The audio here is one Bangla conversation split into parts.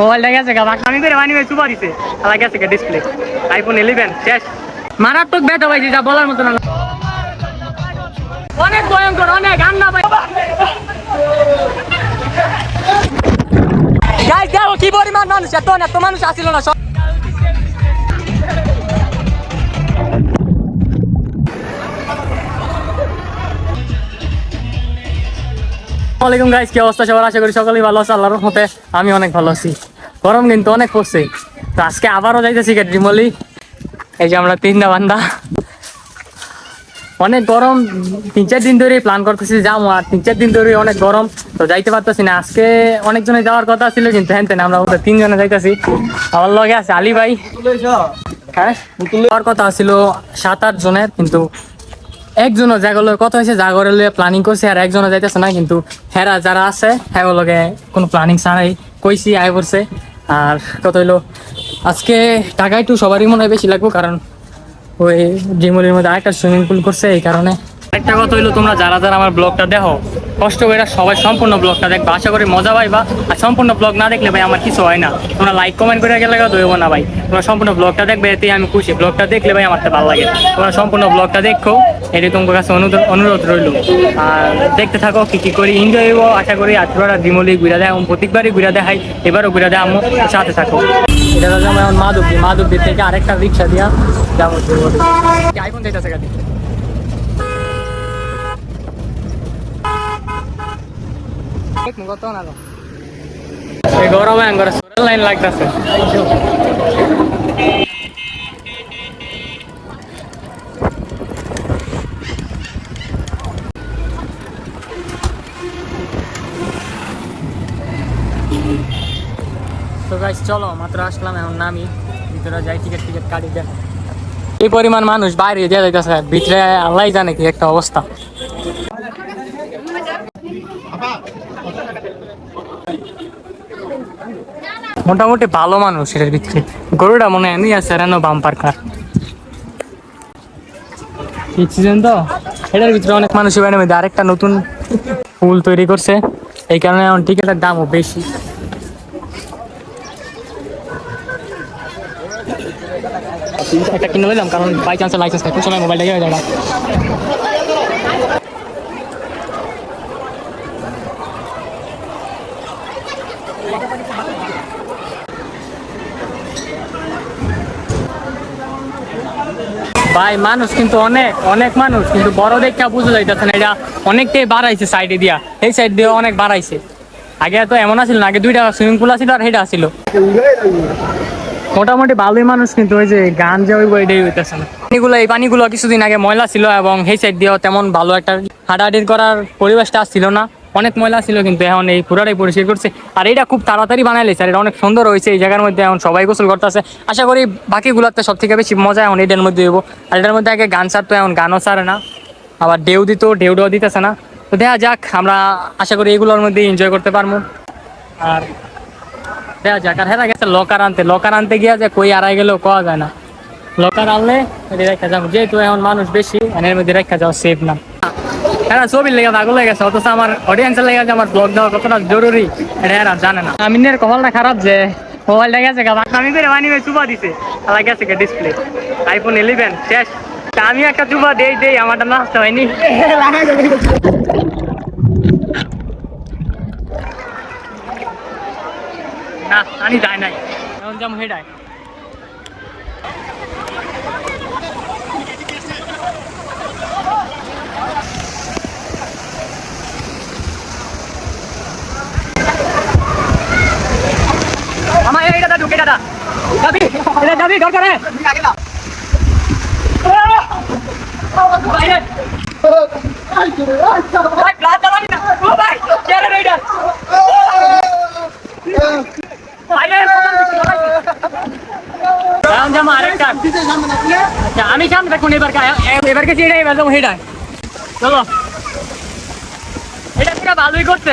মোবাইলটা গেছে আমি করে সুপার দিছে। গেছে ডিসপ্লে আইফোন ইলেভেন শেষ। মারাত্মক ভাই যা বলার মতো না। অনেক ভয়ঙ্কর, অনেক, আন্না ভাই। গাইস দেখো কি পরিমাণ মানুষ, এত এত মানুষ আসিল না গাইস কি অবস্থা সবার? আশা করি সকলেই ভালো আছে, আল্লাহর রহমতে আমি অনেক ভালো আছি। গরম কিন্তু অনেক পড়ছে। তো আজকে আবারও যাইতেছি ডিমলি। এই যে আমরা তিনটা বান্দা। অনেক গরম, তিন চার দিন ধরে প্ল্যান করতেছি যাব, আর তিন চার দিন ধরে অনেক গরম। তো যাইতে পারতেছি না। আজকে অনেকজনে যাওয়ার কথা ছিল, কিন্তু হ্যান তেন আমরা ওদের তিনজনে যাইতেছি। আমার লগে আছে আলী ভাই। হ্যাঁ যাওয়ার কথা ছিল সাত আট জনের, কিন্তু একজনও জাগলের কথা হয়েছে জাগরের প্ল্যানিং করছে, আর একজনও যাইতেছে না, কিন্তু হেরা যারা আছে হ্যাঁ লগে কোনো প্ল্যানিং ছাড়াই কইছি, আয় করছে। আর কত হইল, আজকে টাকা একটু সবারই মনে হয় বেশি লাগবো, কারণ ওই জিমলির মধ্যে আরেকটা সুইমিং পুল করছে, এই কারণে একটা কথা হইল তোমরা যারা যারা আমার ব্লগটা দেখো কষ্ট করে সবাই সম্পূর্ণ ব্লগটা দেখবা আশা করি মজা পাইবা আর সম্পূর্ণ ব্লগ না দেখলে ভাই আমার কিছু হয় না তোমরা লাইক কমেন্ট করে গেলে দইব না ভাই তোমরা সম্পূর্ণ ব্লগটা দেখবে এতেই আমি খুশি ব্লগটা দেখলে ভাই আমার তো ভালো লাগে তোমরা সম্পূর্ণ ব্লগটা দেখো এটি তোমার কাছে অনুরোধ অনুরোধ রইল আর দেখতে থাকো কি কি করি এনজয় হইব আশা করি আজ তোরা ডিমলি ঘুরে দেয় প্রত্যেকবারই ঘুরে দেখাই এবারও ঘুরে দেয় আমার সাথে থাকো এটা যেমন মাধবদী মাধবদী থেকে আরেকটা রিক্সা দিয়া যেমন আইফোন গাড়ি কত না এই গরমে আঙ্গর সোরেল লাইন লাগতেছে। তো গাইস চলো মাত্র আসলাম এখন নামি। ভিতরে যাই টিকিট টিকিট কাটি দেখ। এই পরিমাণ মানুষ বাইরে দিয়ে যাইতেছে ভিতরে আল্লাহ জানে কি একটা অবস্থা। মোটামুটি ভালো মানুষ এটার ভিতরে। গরুটা মনে হয় আছে রেনো বাম্পার কার শীত তো এটার ভিতরে অনেক মানুষ এবার মধ্যে। আরেকটা নতুন পুল তৈরি করছে। এই কারণে এখন টিকিটের দামও বেশি। একটা কিনে নিলাম, কারণ বাই চান্সে লাইসেন্স থাকে সময় মোবাইলটা গিয়ে যায় ভাই, মানুষ কিন্তু অনেক অনেক মানুষ, কিন্তু বড় দেখা বুঝে যাইতেছে না, এটা অনেকটাই বাড়াইছে সাইডে দিয়া। এই সাইড দিয়ে অনেক বাড়াইছে। আগে তো এমন আছিল না, আগে দুইটা সুইমিং পুল আছিল আর হেটা আছিল। মোটামুটি ভালোই মানুষ কিন্তু ওই যে গান যে ওই বইটাই হইতেছে না। পানিগুলো, এই পানিগুলো কিছুদিন আগে ময়লা ছিল এবং সেই সাইড দিয়েও তেমন ভালো একটা হাঁটাহাঁটির করার পরিবেশটা ছিল না। অনেক ময়লা ছিল কিন্তু এখন এই পুরাটাই পরিষ্কার করছে। আর এটা খুব তাড়াতাড়ি বানাইলে স্যার, এটা অনেক সুন্দর হয়েছে এই জায়গার মধ্যে, এখন সবাই গোসল করতেছে। আশা করি বাকিগুলোতে সব থেকে বেশি মজা এখন এটার মধ্যে হইব। আর এটার মধ্যে আগে গান ছাড়তো, এখন গানও সারে না। আবার ঢেউ দিত, ঢেউ ঢেউ দিতেছে না। তো দেখা যাক, আমরা আশা করি এগুলোর মধ্যে এনজয় করতে পারব। আর দেখা যাক, আর হেরা গেছে লকার আনতে। লকার আনতে গিয়া যে কই আড়াই গেলেও কওয়া যায় না। লকার আনলে রেখা যাব। যেহেতু এখন মানুষ বেশি এর মধ্যে রেখা যাওয়া সেফ না। হ্যাঁ ছবির লেগে পাগল হয়ে গেছে অথচ আমার অডিয়েন্সের লেগে আমার ব্লগ দেওয়া কতটা জরুরি এটা এরা জানে না। আমিনের কপালটা খারাপ যে মোবাইলটা গেছে আমি করে মানি চুপা দিছে। তাহলে গেছে ডিসপ্লে আইফোন ইলেভেন শেষ। আমি একটা চুপা দেই দেই আমারটা নষ্ট হয়নি। না আমি যাই নাই। এখন যেমন হেডায়। আমার এইটা দা ঢুকে দাদা যাবি এটা যাবি দরকার হ্যাঁ বাইরে ভাই ক্লাস চালাবি না ও ভাই চেয়ারে রইডা বাইরে রাম জামা আরেকটা আচ্ছা আমি সামনে থাকুন এবার এবার কাছে এটাই এবার যাব হেডায় চলো এটা পুরো ভালোই করছে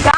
Sai chơi mà chơi. ও ভাই এটা এটা ভাই খুব এখন আইছে এই যে এটা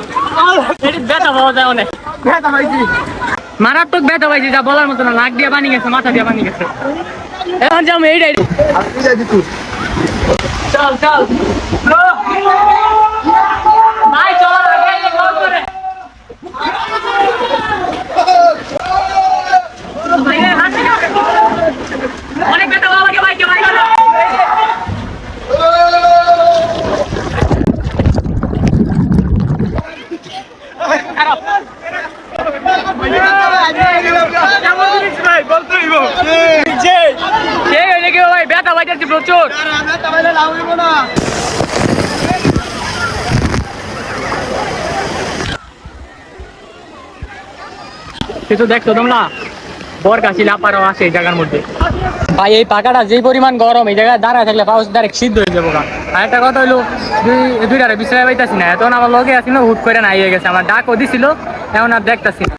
ব্যথা পাওয়া যায় অনেক। ব্যথা পাইছি। মারাত্মক ব্যথা পাইছি যা বলার মতো না নাক দিয়ে পানি গেছে মাথা দিয়ে পানি গেছে। এখন যাব এইটাই। চল চল ভাই চল আগে এই কল করে ভাই, এ, হাসি না। অনেক ব্যথা পাওয়া লাগে ভাই কে ভাই ভাই বলতে হইব যে কে হয়ে গেল ভাই ব্যথা পাইতেছি প্রচুর ব্যথা পাইলে লাভ হইব না। কিন্তু দেখছ তোমরা? বরকাশি লাপারও আছে এই জায়গার মধ্যে। ভাই এই পাকাটা যেই পরিমাণ গরম এই জায়গায় দাঁড়ায় থাকলে পাউস ডাইরেক্ট সিদ্ধ হয়ে যাব গা। আর একটা কথা হইল দুই দুইটারে বিশ্রায় পাইতাছি না এখন আমার লগে আছি না হুট করে না ইয়ে গেছে। আমার ডাকও দিছিল এখন আর দেখতাছি না।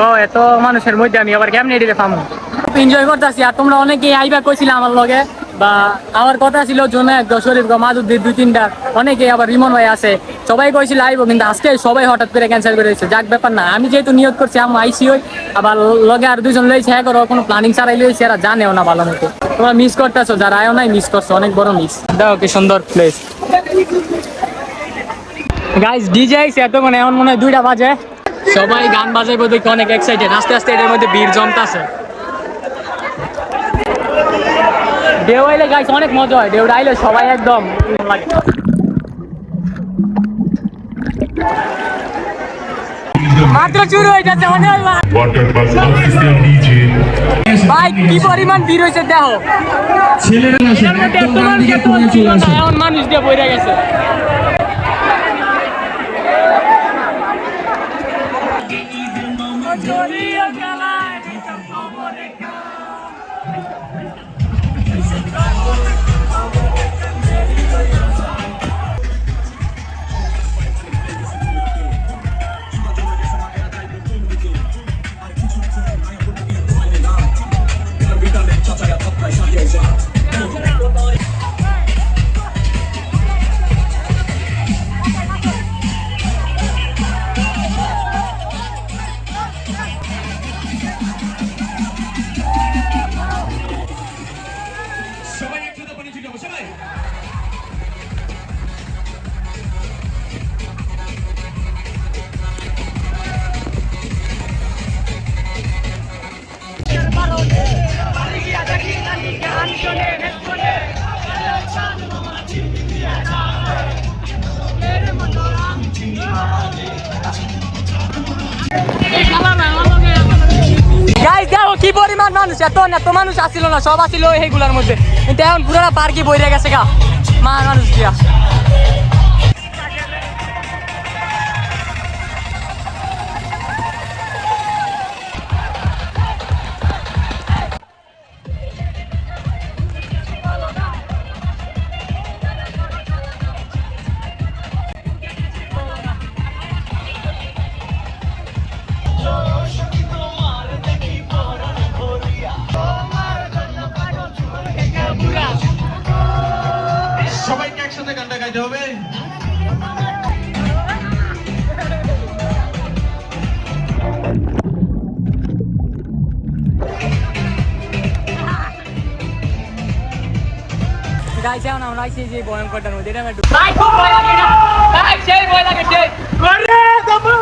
তো এত মানুষের মধ্যে আমি আবার কেমনে এটিতে পামু এনজয় করতেছি। আর তোমরা অনেকেই আইবা কইছিলে আমার লগে বা আমার কথা ছিল জোনাক শরীফ মাদুদ্দিন দুই তিনটা অনেকে আবার রিমন ভাই আছে। সবাই কইছিল আইবো কিন্তু আজকে সবাই হঠাৎ করে ক্যান্সেল করে দিয়েছে। যাক ব্যাপার না। আমি যেহেতু নিয়োগ করছি আমি আইসি হই আবার লগে আর দুজন লইছে হ্যাঁ করো কোনো প্ল্যানিং ছাড়াই লইছে এরা জানেও না ভালো মতো। তোমরা মিস করতেছো যারা আয়ও নাই মিস করছ অনেক বড় মিস দেখো কি সুন্দর প্লেস গাইস ডিজে আইছে এত মানে এমন মনে হয় দুইটা বাজে। সবাই গান বাজাইবো দেখে অনেক এক্সাইটেড আস্তে আস্তে এটার মধ্যে ভিড় জমতাছে। ঢেউ আইলে গাইস অনেক মজা হয়। ঢেউটা আইলে সবাই একদম লাগে। মাত্র শুরু যাচ্ছে অনেক ভাই কি পরিমাণ ভিড় হয়েছে দেখো। ছেলেরা মানুষ দিয়ে বইরা গেছে। কি পরিমাণ মানুষ? এত এত মানুষ আসিল না, সব আসিল এইগুলার মধ্যে। কিন্তু এখন পুরোটা পার্কি বইরে গেছে গা। মা মানুষ দিয়া গাইস এখন আমরা আইছি যে ভয়ঙ্করটার মধ্যে এটা একটু ভাই খুব ভয় লাগে না ভাই সেই ভয় লাগে সেই আরে দাবো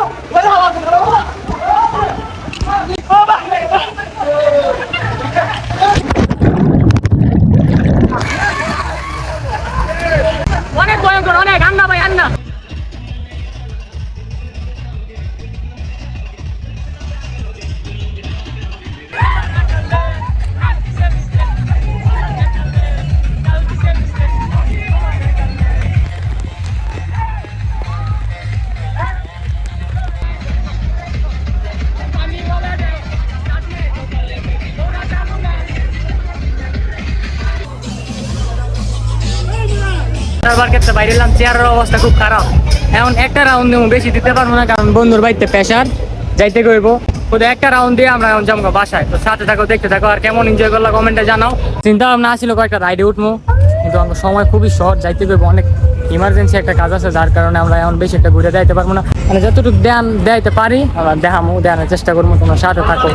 সার্ভার ক্ষেত্রে বাইরে এলাম, চেয়ারের অবস্থা খুব খারাপ। এখন একটা রাউন্ড দেবো বেশি দিতে পারব না, কারণ বন্ধুর বাড়িতে প্রেশার যাইতে কইব। ওদের একটা রাউন্ড দিয়ে আমরা এখন যাব বাসায়। তো সাথে থাকো, দেখতে থাকো, আর কেমন এনজয় করল কমেন্টে জানাও। চিন্তা ভাবনা আসছিল কয়েকটা রাইডে উঠবো, কিন্তু আমার সময় খুবই শর্ট যাইতে কইব, অনেক ইমার্জেন্সি একটা কাজ আছে, যার কারণে আমরা এখন বেশি একটা ঘুরে যাইতে পারব না। মানে যতটুকু দেন দেখাইতে পারি, আমরা দেখামো, দেখানোর চেষ্টা করব, তোমরা সাথে থাকো।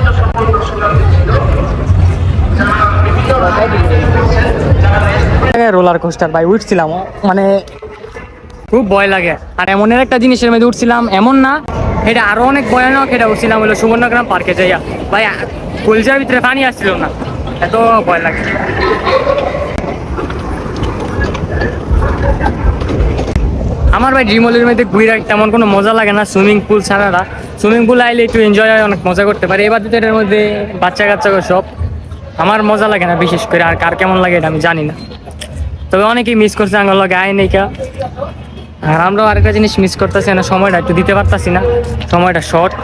রোলার কোস্টার ভাই, উঠছিলাম। মানে খুব ভয় লাগে। আর এমনের একটা জিনিসের মধ্যে উঠছিলাম, এমন না, এটা আরও অনেক ভয়ানক, এটা উঠছিলাম হলো সুবর্ণগ্রাম পার্কে যাইয়া। ভাই কলজার ভিতরে পানি আসছিল না, এত ভয় লাগে। আমার ভাই ড্রিমলের মধ্যে ঘুরে তেমন কোনো মজা লাগে না সুইমিং পুল ছাড়াটা সুইমিং পুল আইলে একটু এনজয় হয়, অনেক মজা করতে পারি। এবার তো এটার মধ্যে বাচ্চা কাচ্চা সব আমার মজা লাগে না বিশেষ করে, আর কার কেমন লাগে এটা আমি জানি না। তবে অনেকেই মিস করছে আমার লগে, আয় নেই কা আর আমরাও আরেকটা জিনিস মিস করতেছি না, সময়টা একটু দিতে পারতাছি না। সময়টা শর্ট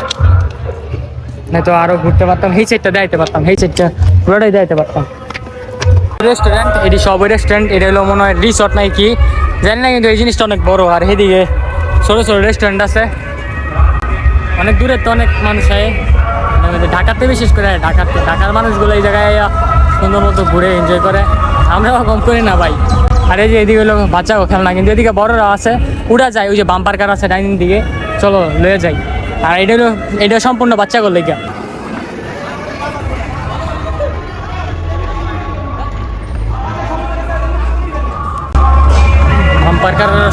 না তো আরও ঘুরতে পারতাম, এই সাইডটা দেখাইতে পারতাম, এই সাইডটা পুরোটাই দেখাইতে পারতাম। রেস্টুরেন্ট এটি সবই রেস্টুরেন্ট এটা হলো মনে হয় রিসর্ট নাই কি? জানি না, কিন্তু এই জিনিসটা অনেক বড়, আর এদিকে ছোটো ছোটো রেস্টুরেন্ট আছে। অনেক দূরে তো অনেক মানুষ হয় ঢাকাতে বিশেষ করে ঢাকাতে ঢাকার মানুষগুলো এই জায়গায় সুন্দর মতো ঘুরে এনজয় করে। আমরাও কম করি না ভাই। আর এই যে এদিকে হলো বাচ্চাও খেলনা, কিন্তু এদিকে বড়রা আছে, উড়া যায়, ওই যে বাম্পার কার আছে ডাইনিং দিকে। চলো, লয়ে যাই। আর এটা হলো, এটা সম্পূর্ণ বাচ্চা করলে গিয়া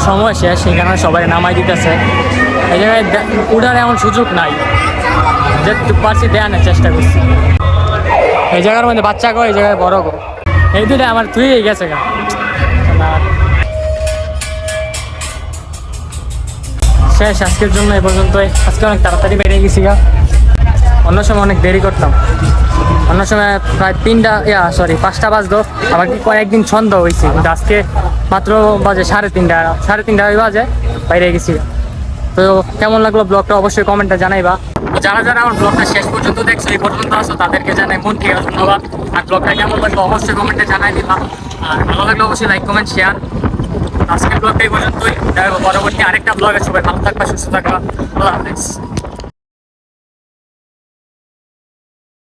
সময় শেষ সেখানে সবাই নামাই দিতেছে। এই জায়গায় উড়ার এমন সুযোগ নাই। যে পারছি দেয়ানোর চেষ্টা করছি। এই জায়গার মধ্যে বাচ্চা গো, এই জায়গায় বড় গো। এই দুটো আমার তুই গেছে গা। শেষ, আজকের জন্য এই পর্যন্তই। আজকে অনেক তাড়াতাড়ি বেরিয়ে গেছি গা। অন্য সময় অনেক দেরি করতাম। অন্য সময় প্রায় তিনটা, ইয়া সরি পাঁচটা বাজতো আবার কি কয়েকদিন ছন্দ হয়েছে কিন্তু আজকে মাত্র বাজে সাড়ে তিনটা সাড়ে তিনটা বাজে, বাইরে গেছি তো কেমন লাগল ব্লগটা অবশ্যই কমেন্টটা জানাইবা। যারা যারা আমার ব্লগটা শেষ পর্যন্ত দেখছ, এই পর্যন্ত আসো তাদেরকে জানাই মন থেকে ধন্যবাদ। আর ব্লগটা কেমন লাগল অবশ্যই কমেন্টে জানাই দিবা। আর ভালো লাগল অবশ্যই লাইক কমেন্ট শেয়ার আজকের ব্লগটা এই পর্যন্তই। পরবর্তী আরেকটা ব্লগে সবাই ভালো থাকবা, সুস্থ থাকবা। আল্লাহ হাফিজ।